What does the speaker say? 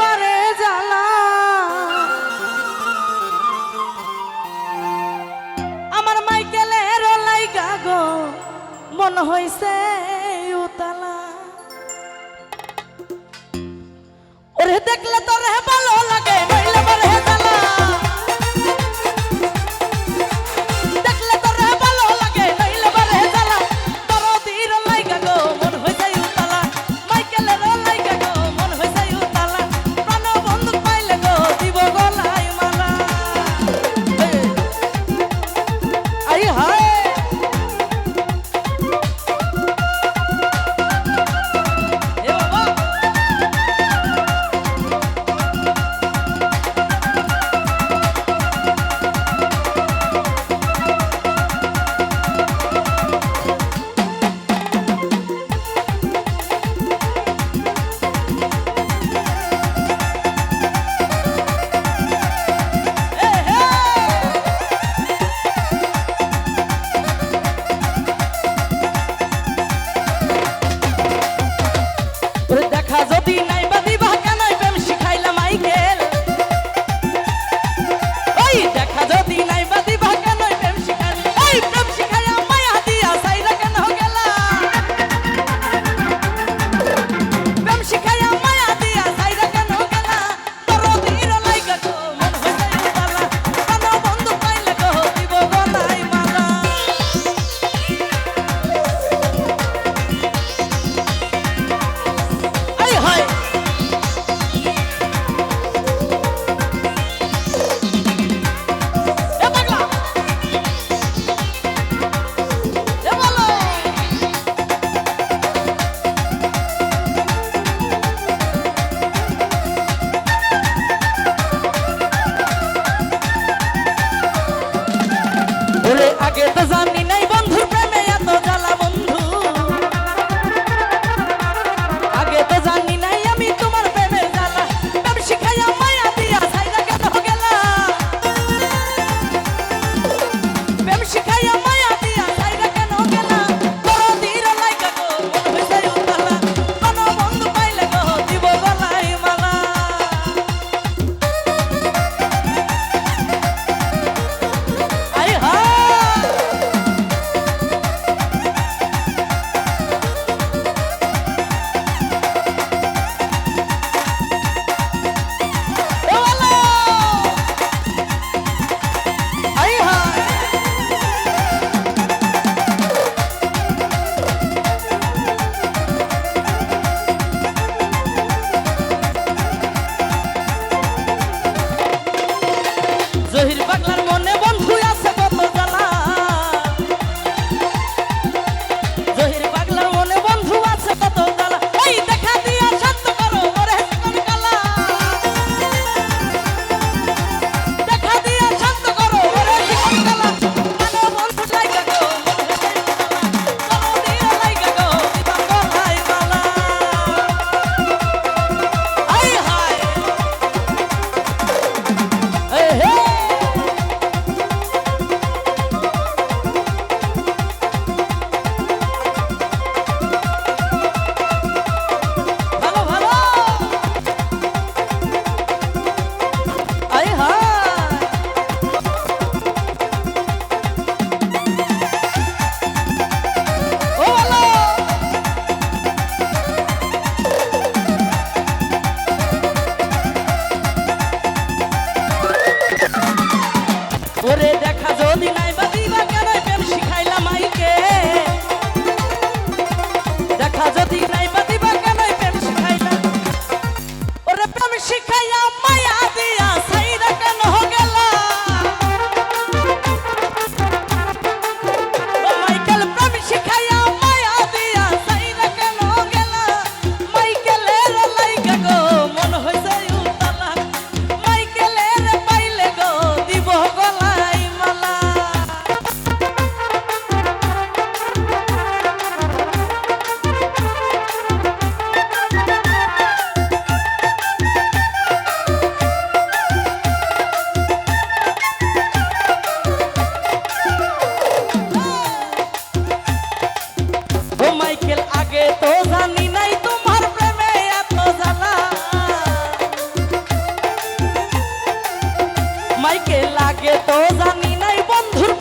বারে জ্বালা। আমার মাইকেলের লাইগা গো মন হইছে উতালা। ওরে দেখলে তোরে ভালো লাগে যেতে জানি মাইকে লাগে তো জানি নাই বন্ধুর